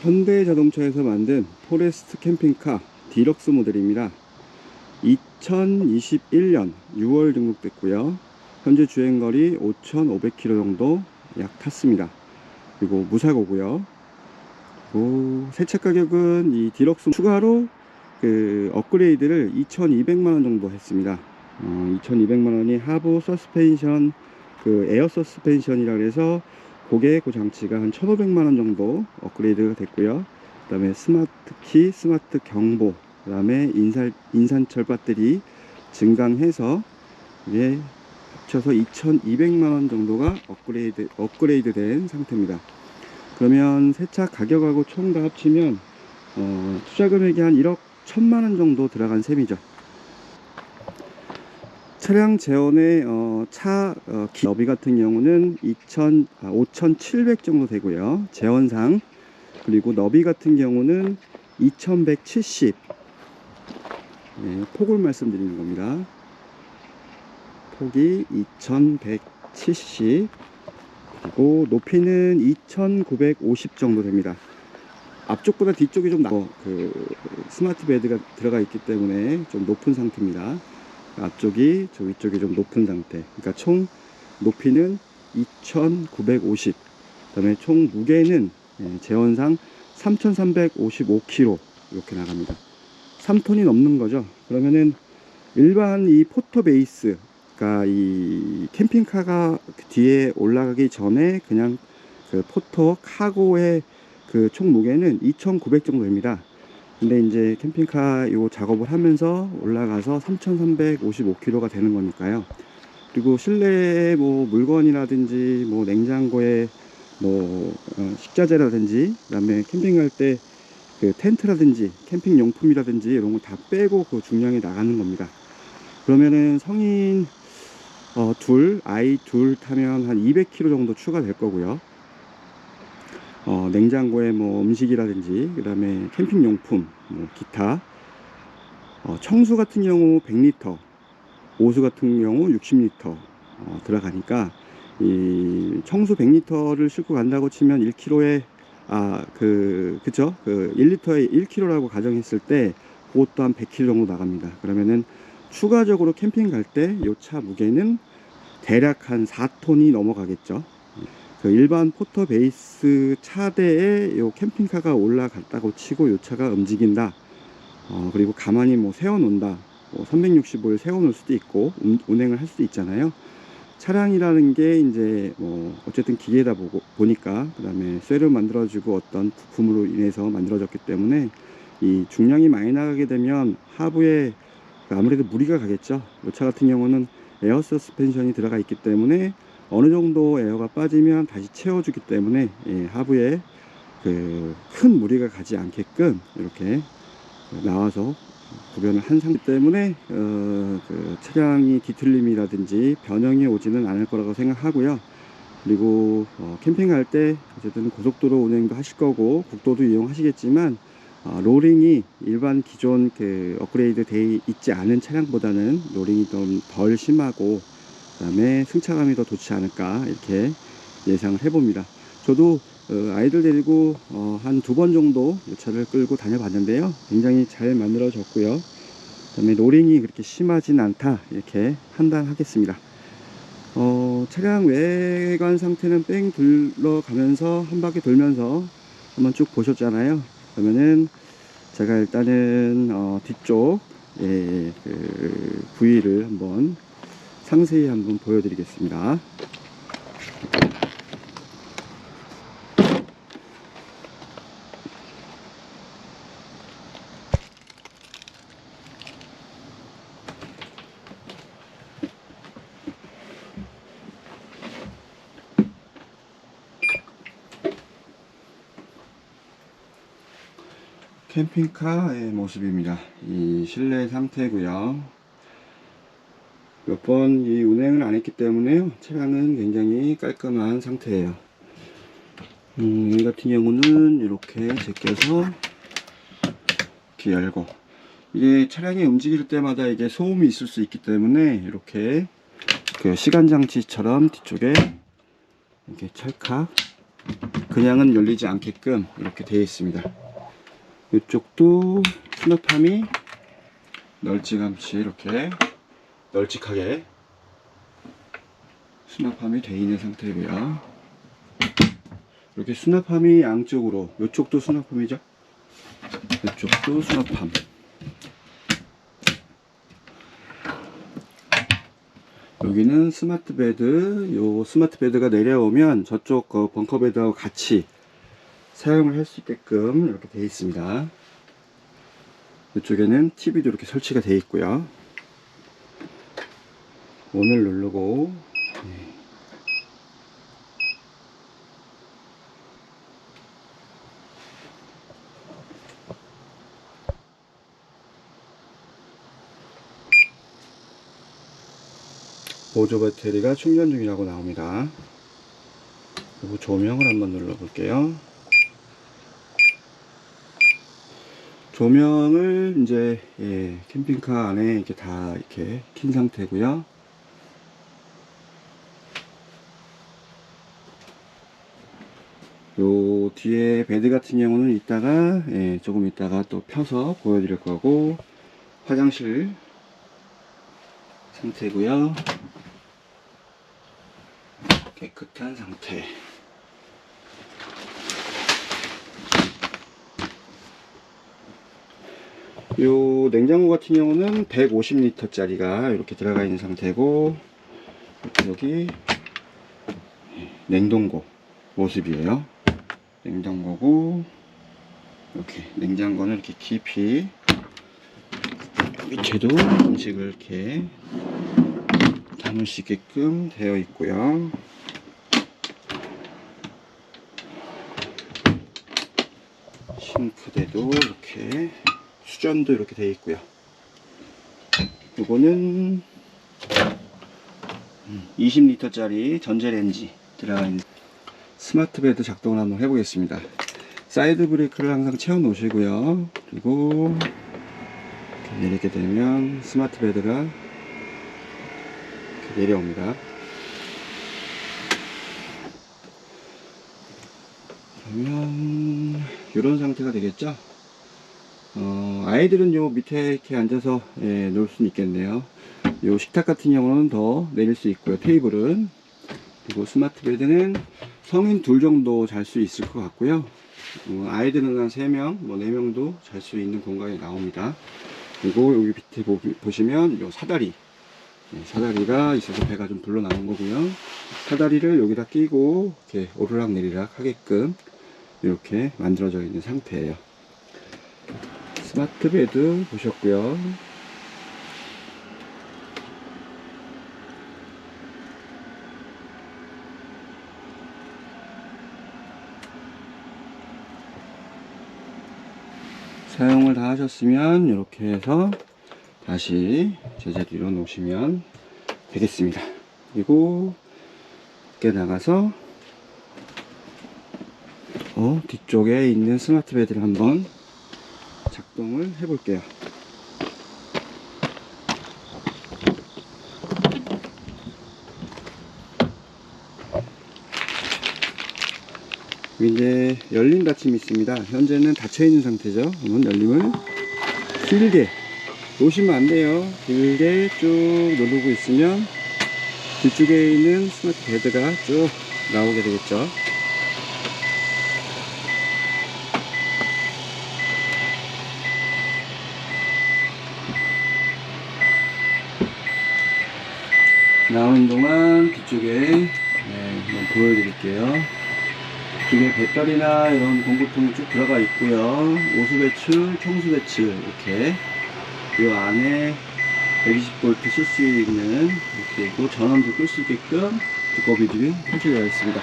현대 자동차에서 만든 포레스트 캠핑카 디럭스 모델입니다. 2021년 6월 등록됐고요. 현재 주행거리 5,500km 정도 약 탔습니다. 그리고 무사고고요. 그리고 세차 가격은 이 디럭스 추가로 그 업그레이드를 2,200만원 정도 했습니다. 어, 2,200만원이 하부 서스펜션 그 에어 서스펜션이라 그래서 고개 그 장치가 한 1,500만 원 정도 업그레이드가 됐고요. 그 다음에 스마트 키, 스마트 경보, 그 다음에 인산, 인산철 배터리 증강해서 이게 합쳐서 2,200만 원 정도가 업그레이드, 업그레이드 된 상태입니다. 그러면 세차 가격하고 총 다 합치면 어, 투자 금액이 한 1억 1천만 원 정도 들어간 셈이죠. 차량 재원의 어, 차 어, 기- 너비 같은 경우는 2,000, 아, 5,700 정도 되고요. 재원상 그리고 너비 같은 경우는 2,170 네, 폭을 말씀드리는 겁니다. 폭이 2,170 그리고 높이는 2,950 정도 됩니다. 앞쪽보다 뒤쪽이 좀 나, 어, 그 스마트 베드가 들어가 있기 때문에 좀 높은 상태입니다. 앞쪽이 저 위쪽이 좀 높은 상태. 그러니까 총 높이는 2,950. 그다음에 총 무게는 예, 재원상 3,355kg 이렇게 나갑니다. 3톤이 넘는 거죠. 그러면은 일반 이 포터 베이스, 그러니까 이 캠핑카가 그 뒤에 올라가기 전에 그냥 그 포터 카고의 그 총 무게는 2,900 정도 됩니다. 근데 이제 캠핑카 요 작업을 하면서 올라가서 3,355kg가 되는 거니까요. 그리고 실내에 뭐 물건이라든지 뭐 냉장고에 뭐 어, 식자재라든지 그다음에 캠핑할 때 그 텐트라든지 캠핑 용품이라든지 이런 거 다 빼고 그 중량이 나가는 겁니다. 그러면은 성인 어, 둘 아이 둘 타면 한 200kg 정도 추가될 거고요. 어, 냉장고에 뭐 음식이라든지 그다음에 캠핑 용품 뭐 기타 어, 청수 같은 경우 100리터 오수 같은 경우 60리터 어, 들어가니까 이 청수 100리터를 싣고 간다고 치면 1kg에 아그 그쵸? 그 1리터에 1kg라고 가정했을 때 그것도 한 100kg 정도 나갑니다. 그러면은 추가적으로 캠핑 갈때요차 무게는 대략 한 4톤이 넘어가겠죠 그 일반 포터 베이스 차대에 요 캠핑카가 올라갔다고 치고 요 차가 움직인다. 어, 그리고 가만히 뭐 세워놓는다. 뭐 365일 세워놓을 수도 있고 운, 운행을 할 수도 있잖아요. 차량이라는 게 이제 뭐 어쨌든 기계다 보고 보니까 그다음에 쇠로 만들어지고 어떤 부품으로 인해서 만들어졌기 때문에 이 중량이 많이 나가게 되면 하부에 아무래도 무리가 가겠죠. 이차 같은 경우는 에어 서스펜션이 들어가 있기 때문에 어느 정도 에어가 빠지면 다시 채워주기 때문에 예, 하부에 그 큰 무리가 가지 않게끔 이렇게 나와서 구변을 한 상태 때문에 어, 그 차량이 뒤틀림이라든지 변형이 오지는 않을 거라고 생각하고요. 그리고 어, 캠핑할 때 어쨌든 고속도로 운행도 하실 거고 국도도 이용하시겠지만 어, 로링이 일반 기존 그 업그레이드 돼 있지 않은 차량보다는 로링이 좀 덜 심하고 그 다음에 승차감이 더 좋지 않을까 이렇게 예상을 해봅니다. 저도 어, 아이들 데리고 한 두 번 정도 이 차를 끌고 다녀봤는데요. 굉장히 잘 만들어졌고요. 그 다음에 로링이 그렇게 심하진 않다 이렇게 판단하겠습니다. 어, 차량 외관 상태는 뺑 둘러가면서 한 바퀴 돌면서 한번 쭉 보셨잖아요. 그러면은 제가 일단은 어, 뒤쪽 예, 그 부위를 한번 상세히 한번 보여드리겠습니다. 캠핑카의 모습입니다. 이 실내 상태고요. 몇 번 이 운행을 안 했기 때문에요. 차량은 굉장히 깔끔한 상태예요. 음, 이 같은 경우는 이렇게 제껴서 이렇게 열고 이게 차량이 움직일 때마다 이게 소음이 있을 수 있기 때문에 이렇게 그 시간 장치처럼 뒤쪽에 이렇게 찰칵 그냥은 열리지 않게끔 이렇게 되어 있습니다. 이쪽도 수납함이 널찍함치 이렇게 널찍하게 수납함이 되어 있는 상태고요. 이렇게 수납함이 양쪽으로 이쪽도 수납함이죠. 이쪽도 수납함. 여기는 스마트 베드. 요 스마트 베드가 내려오면 저쪽 그 벙커 베드하고 같이 사용을 할 수 있게끔 이렇게 되어 있습니다. 이쪽에는 TV도 이렇게 설치가 되어 있고요. 원을 누르고 네. 보조 배터리가 충전 중이라고 나옵니다. 그리고 조명을 한번 눌러 볼게요. 조명을 이제 예, 캠핑카 안에 이렇게 다 이렇게 킨 상태고요. 요 뒤에 베드 같은 경우는 이따가 예, 조금 이따가 또 펴서 보여드릴 거고 화장실 상태고요. 깨끗한 상태. 요 냉장고 같은 경우는 150리터 짜리가 이렇게 들어가 있는 상태고 여기 냉동고 모습이에요 냉장고고 이렇게 냉장고는 이렇게 깊이 밑에도 음식을 이렇게 담을 수 있게끔 되어 있고요 싱크대도 이렇게 수전도 이렇게 되어 있고요. 요거는 20리터짜리 전자레인지 들어가 있는 스마트 베드 작동을 한번 해보겠습니다. 사이드 브레이크를 항상 채워 놓으시고요. 그리고 내리게 되면 스마트 베드가 내려옵니다. 그러면 이런 상태가 되겠죠? 어, 아이들은 요 밑에 이렇게 앉아서 예, 놀 수는 있겠네요. 요 식탁 같은 경우는 더 내릴 수 있고요. 테이블은 그리고 스마트 베드는 성인 둘 정도 잘 수 있을 것 같고요. 어, 아이들은 한 3명, 뭐 4명도 잘 수 있는 공간이 나옵니다. 그리고 여기 밑에 보, 보시면 요 사다리 예, 사다리가 있어서 배가 좀 불러 나온 거고요. 사다리를 여기다 끼고 이렇게 오르락 내리락 하게끔 이렇게 만들어져 있는 상태예요. 스마트 베드 보셨고요. 사용을 다 하셨으면 이렇게 해서 다시 제자리로 놓으시면 되겠습니다. 그리고 밖에 나가서 어, 뒤쪽에 있는 스마트 베드를 한번 작동을 해 볼게요. 이제 열림 닫힘이 있습니다. 현재는 닫혀 있는 상태죠. 그러면 열림을 길게 놓으시면 안 돼요. 길게 쭉 누르고 있으면 뒤쪽에 있는 스마트 베드가 쭉 나오게 되겠죠. 나오는 동안 뒤쪽에 네, 한번 보여드릴게요. 뒤에 배터리나 이런 공구통이 쭉 들어가 있고요. 오수 배출, 청수 배출 이렇게 이 안에 120V 쓸 수 있는 이렇게 있고 전원도 끌 수 있게끔 두꺼비들이 설치되어 있습니다.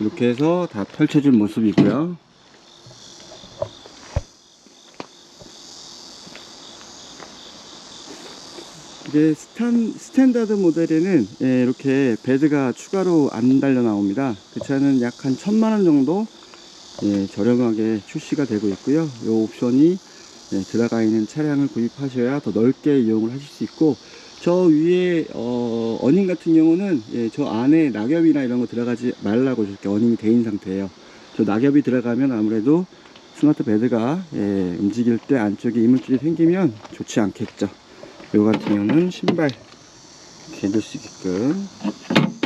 이렇게 해서 다 펼쳐진 모습이고요. 이제 스탄, 스탠다드 모델에는 예, 이렇게 베드가 추가로 안 달려 나옵니다. 그 차는 약 한 천만원 정도 예, 저렴하게 출시가 되고 있고요. 이 옵션이 예, 들어가 있는 차량을 구입하셔야 더 넓게 이용을 하실 수 있고 저 위에 어, 어닝 같은 경우는 예, 저 안에 낙엽이나 이런 거 들어가지 말라고 저렇게 어닝이 돼 있는 상태예요. 저 낙엽이 들어가면 아무래도 스마트 베드가 예, 움직일 때 안쪽에 이물질이 생기면 좋지 않겠죠. 요 같은 경우는 신발 넣을 수 있게끔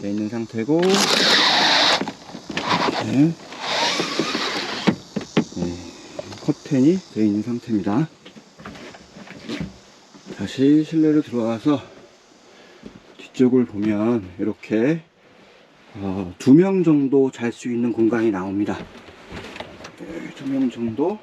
돼 있는 상태고 이렇게 예, 커튼이 되어 있는 상태입니다. 다시 실내로 들어와서 뒤쪽을 보면 이렇게 어, 두 명 정도 잘 수 있는 공간이 나옵니다. 두명 정도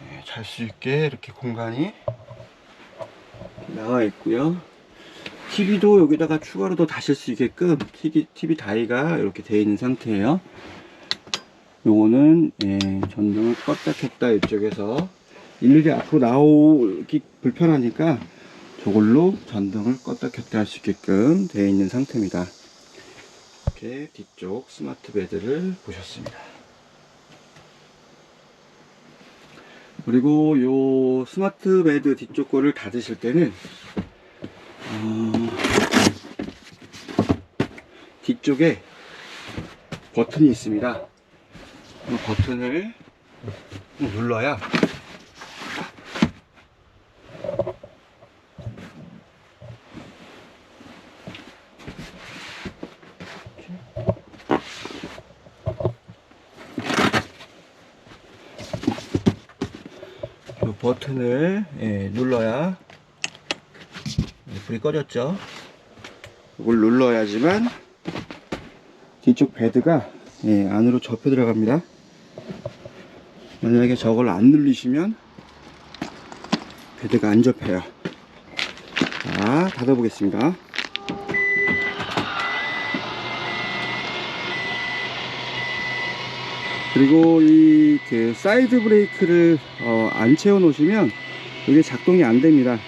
네, 잘수 있게 이렇게 공간이 나와 있고요. TV도 여기다가 추가로 더 다실 수 있게끔 TV, TV 다이가 이렇게 되어 있는 상태예요. 요거는 예, 전등을 껐다 켰다 이쪽에서 일일이 앞으로 나오기 불편하니까 저걸로 전등을 껐다 켰다 할 수 있게끔 되어 있는 상태입니다. 이렇게 뒤쪽 스마트 베드를 보셨습니다. 그리고 요 스마트 베드 뒤쪽 거를 닫으실 때는 어, 뒤쪽에 버튼이 있습니다. 이 버튼을 눌러야 버튼을 예, 눌러야 예, 불이 꺼졌죠. 이걸 눌러야지만 뒤쪽 베드가 예, 안으로 접혀 들어갑니다. 만약에 저걸 안 눌리시면 베드가 안 접혀요. 자, 닫아보겠습니다. 그리고 이 그 사이드 브레이크를 어, 안 채워 놓으시면 이게 작동이 안 됩니다.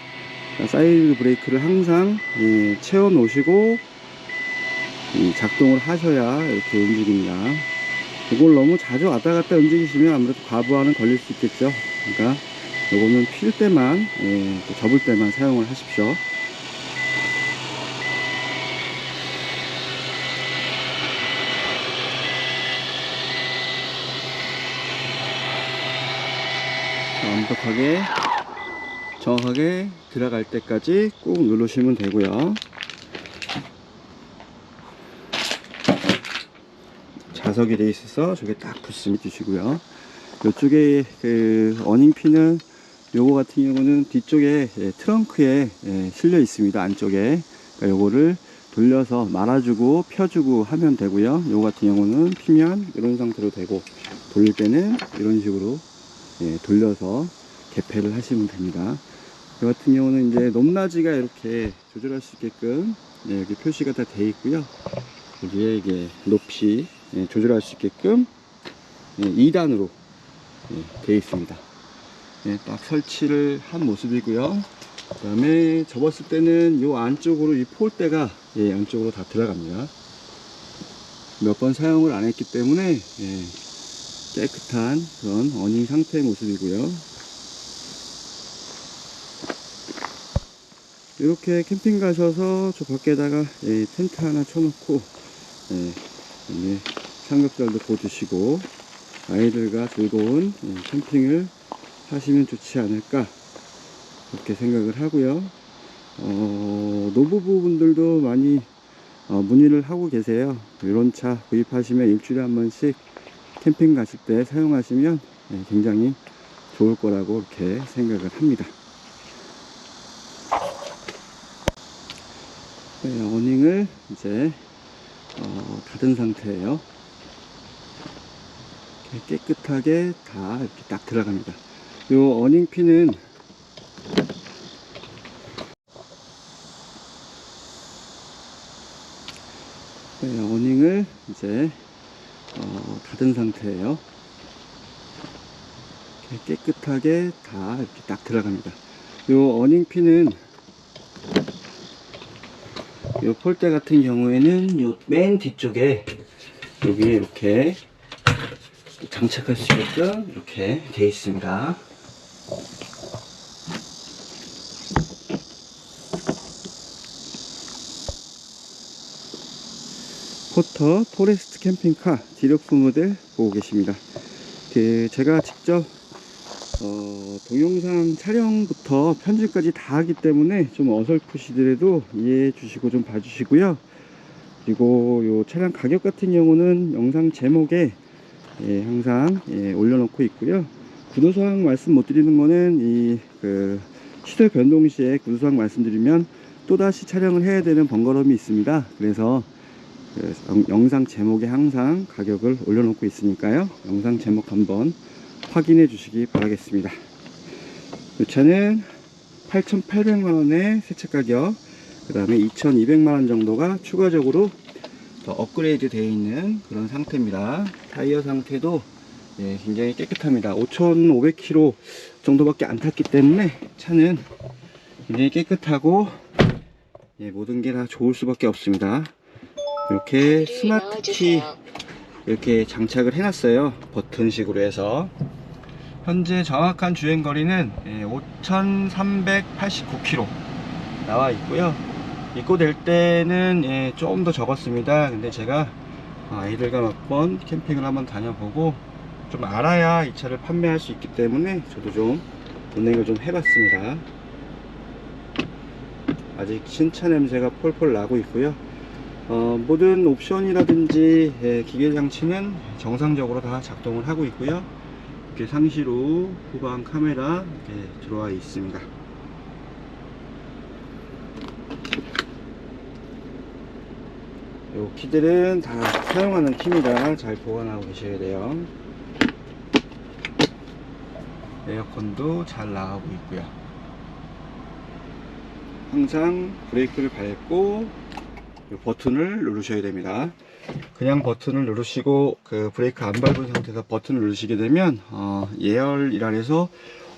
자, 사이드 브레이크를 항상 예, 채워 놓으시고 이 작동을 하셔야 이렇게 움직입니다. 이걸 너무 자주 왔다 갔다 움직이시면 아무래도 과부하는 걸릴 수 있겠죠. 그러니까 요거는 필 때만 예, 또 접을 때만 사용을 하십시오. 완벽하게 정확하게 들어갈 때까지 꾹 누르시면 되고요. 자석이 돼 있어서 저게 딱 붙이면 주시고요. 이쪽에 그 어닝핀은 요거 같은 경우는 뒤쪽에 예, 트렁크에 예, 실려 있습니다. 안쪽에 그러니까 요거를 돌려서 말아주고 펴주고 하면 되고요. 요거 같은 경우는 피면 이런 상태로 되고 돌릴 때는 이런 식으로 예, 돌려서 개폐를 하시면 됩니다. 이 같은 경우는 이제 높낮이가 이렇게 조절할 수 있게끔 예, 여기 표시가 다 되어 있고요. 여기에 이게 높이 예, 조절할 수 있게끔 예, 2단으로 예, 되어 있습니다. 예, 딱 설치를 한 모습이고요. 그 다음에 접었을 때는 이 안쪽으로 이 폴대가 예, 안쪽으로 다 들어갑니다. 몇 번 사용을 안 했기 때문에 예, 깨끗한 그런 어닝 상태의 모습이고요. 이렇게 캠핑 가셔서 저 밖에다가 예, 텐트 하나 쳐놓고 예, 예, 삼겹살도 구워주시고 아이들과 즐거운 예, 캠핑을 하시면 좋지 않을까 그렇게 생각을 하고요. 어, 노부부 분들도 많이 어, 문의를 하고 계세요. 이런 차 구입하시면 일주일에 한 번씩 캠핑 가실 때 사용하시면 예, 굉장히 좋을 거라고 이렇게 생각을 합니다. 네, 어닝을 이제 어, 닫은 상태예요. 깨끗하게 다 이렇게 딱 들어갑니다. 요 어닝 핀은 네, 어닝을 이제 어, 닫은 상태예요. 깨끗하게 다 이렇게 딱 들어갑니다. 요 어닝 핀은 이 폴대 같은 경우에는 이 맨 뒤쪽에 여기 이렇게 장착할 수 있게끔 이렇게 되어 있습니다. 포터 포레스트 캠핑카 디럭스 모델 보고 계십니다. 그 제가 직접 어, 동영상 촬영부터 편집까지 다 하기 때문에 좀 어설프시더라도 이해해 주시고 좀 봐주시고요. 그리고 요 차량 가격 같은 경우는 영상 제목에 예, 항상 예, 올려놓고 있고요. 구도사항 말씀 못 드리는 거는 이 그 시설 변동 시에 구도사항 말씀드리면 또다시 촬영을 해야 되는 번거로움이 있습니다. 그래서 그 영- 영상 제목에 항상 가격을 올려놓고 있으니까요. 영상 제목 한번 확인해 주시기 바라겠습니다. 이 차는 8,800만원의 세차 가격, 그 다음에 2,200만원 정도가 추가적으로 더 업그레이드 되어 있는 그런 상태입니다. 타이어 상태도 예, 굉장히 깨끗합니다. 5,500km 정도밖에 안 탔기 때문에 차는 굉장히 깨끗하고 예, 모든 게 다 좋을 수밖에 없습니다. 이렇게 스마트 키 이렇게 장착을 해놨어요. 버튼식으로 해서 현재 정확한 주행 거리는 5,389km 나와 있고요. 입고될 때는 예, 조금 더 적었습니다. 근데 제가 아이들과 몇 번 캠핑을 한번 다녀보고 좀 알아야 이 차를 판매할 수 있기 때문에 저도 좀 운행을 좀 해봤습니다. 아직 신차 냄새가 폴폴 나고 있고요. 어, 모든 옵션이라든지 예, 기계 장치는 정상적으로 다 작동을 하고 있고요. 이렇게 상시로 후방 카메라 이렇게 들어와 있습니다. 요 키들은 다 사용하는 키입니다. 잘 보관하고 계셔야 돼요. 에어컨도 잘 나가고 있고요. 항상 브레이크를 밟고 이 버튼을 누르셔야 됩니다. 그냥 버튼을 누르시고 그 브레이크 안 밟은 상태에서 버튼을 누르시게 되면 어, 예열이라 해서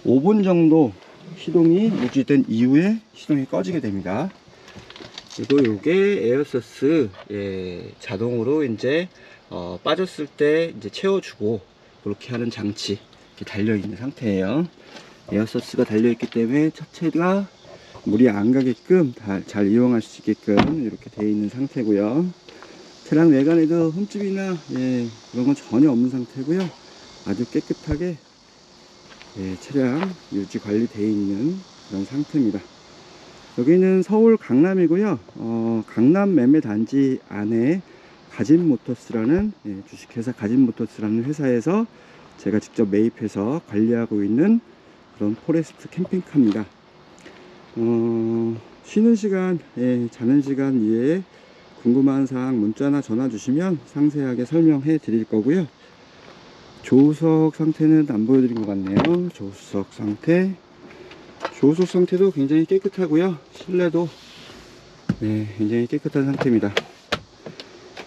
5분 정도 시동이 유지된 이후에 시동이 꺼지게 됩니다. 그리고 이게 에어서스 예, 자동으로 이제 어, 빠졌을 때 이제 채워주고 그렇게 하는 장치 이렇게 달려 있는 상태예요. 에어서스가 달려 있기 때문에 차체가 물이 안 가게끔 다 잘 이용할 수 있게끔 이렇게 되어 있는 상태고요. 차량 외관에도 흠집이나 예, 그런 건 전혀 없는 상태고요. 아주 깨끗하게 예, 차량 유지 관리되어 있는 그런 상태입니다. 여기는 서울 강남이고요. 어, 강남 매매 단지 안에 가진 모터스라는 예, 주식회사 가진 모터스라는 회사에서 제가 직접 매입해서 관리하고 있는 그런 포레스트 캠핑카입니다. 어, 쉬는 시간, 예, 자는 시간 이외에 궁금한 사항 문자나 전화 주시면 상세하게 설명해 드릴 거고요. 조수석 상태는 안 보여드린 것 같네요. 조수석 상태. 조수석 상태도 굉장히 깨끗하고요. 실내도 네, 굉장히 깨끗한 상태입니다.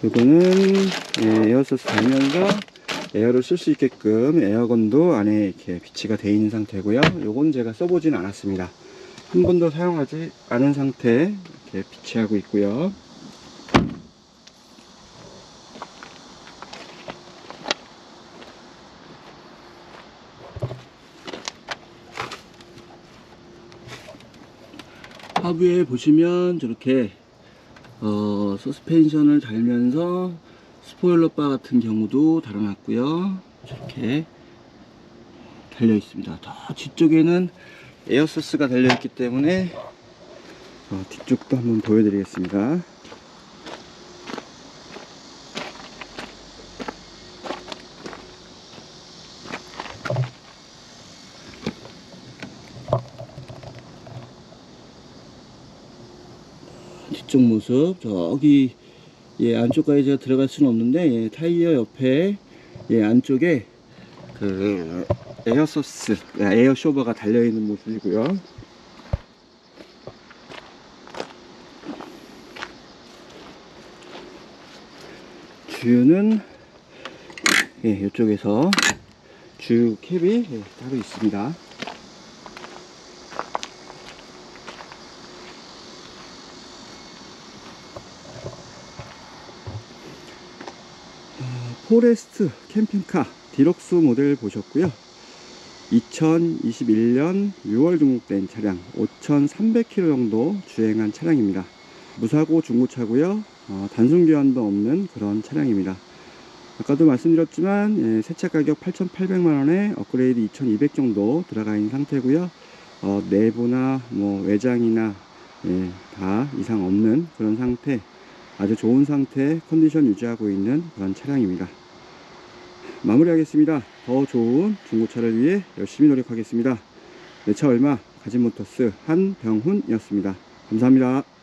이거는 예, 에어서스 달면서 에어를 쓸 수 있게끔 에어건도 안에 이렇게 비치가 되어 있는 상태고요. 요건 제가 써보진 않았습니다. 한 번도 사용하지 않은 상태 이렇게 비치하고 있고요. 하부에 보시면 저렇게 어, 서스펜션을 달면서 스포일러 바 같은 경우도 달아놨고요. 저렇게 달려 있습니다. 더 뒤쪽에는 에어소스가 달려 있기 때문에 어, 뒤쪽도 한번 보여드리겠습니다. 뒤쪽 모습 저기 예 안쪽까지 제가 들어갈 수는 없는데 예, 타이어 옆에 예 안쪽에 그 에어 소스 아, 에어 쇼버가 달려 있는 모습이고요. 주유는 예 이쪽에서 주유 캡이 예, 따로 있습니다 포레스트 캠핑카 디럭스 모델 보셨고요. 2021년 6월 등록된 차량 5,300km 정도 주행한 차량입니다. 무사고 중고차고요. 어, 단순 교환도 없는 그런 차량입니다. 아까도 말씀드렸지만 예, 세차 가격 8,800만 원에 업그레이드 2,200 정도 들어가 있는 상태고요. 어, 내부나 뭐 외장이나 예, 다 이상 없는 그런 상태, 아주 좋은 상태 컨디션 유지하고 있는 그런 차량입니다. 마무리하겠습니다. 더 좋은 중고차를 위해 열심히 노력하겠습니다. 내 차 얼마 가진모터스 한병훈이었습니다. 감사합니다.